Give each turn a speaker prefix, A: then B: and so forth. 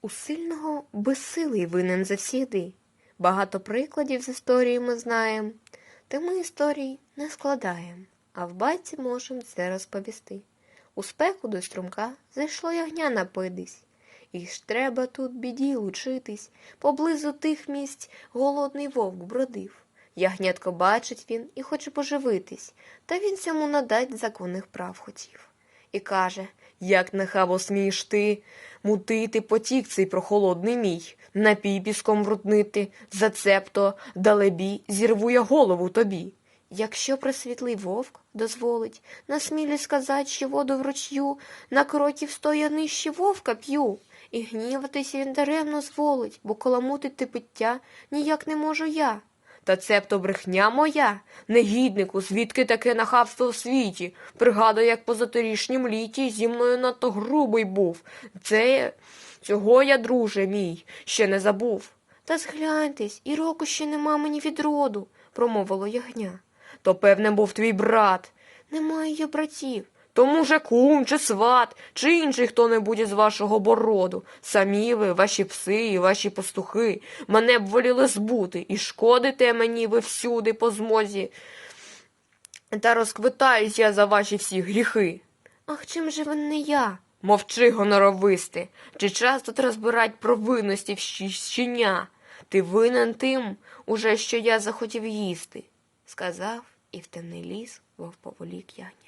A: У сильного безсилий винен завсігди. Багато прикладів з історії ми знаємо, та ми історій не складаємо, а в байці можем це розповісти. У спеку до струмка зайшло ягня напитись. І ж треба тут біді лучитись, поблизу тих місць голодний вовк бродив. Ягнятко бачить він і хоче поживитись, та він цьому надать законних прав хотів. І каже, як нехаво смієш ти? Мутити потік цей прохолодний мій, напій піском вруднити, зацепто, далебі, зірву я голову тобі. Якщо пресвітлий вовк дозволить, насмілі сказать, що воду в ручю, на кроків сто я нижче вовка п'ю, і гніватись він даремно зволить, бо коламутити пиття ніяк не можу я. Та цебто брехня моя, негіднику, звідки таке нахабство в світі. Пригадую, як позаторішнім літі зі мною надто грубий був. Це цього я, друже мій, ще не забув. Та згляньтесь, і року ще нема мені від роду, промовило ягня. То, певне, був твій брат. Немає я братів. То, може, кум, чи сват, чи інший хто-небудь із вашого бороду. Самі ви, ваші пси і ваші пастухи, мене б воліли збути, і шкодите мені ви всюди по змозі. Та розквитаюсь я за ваші всі гріхи. Ах, чим же він не я? Мовчи, гоноровисти, чи час тут розбирать провинності в щеня? Ти винен тим, уже що я захотів їсти, сказав і в темний ліс вовк поволік ягня.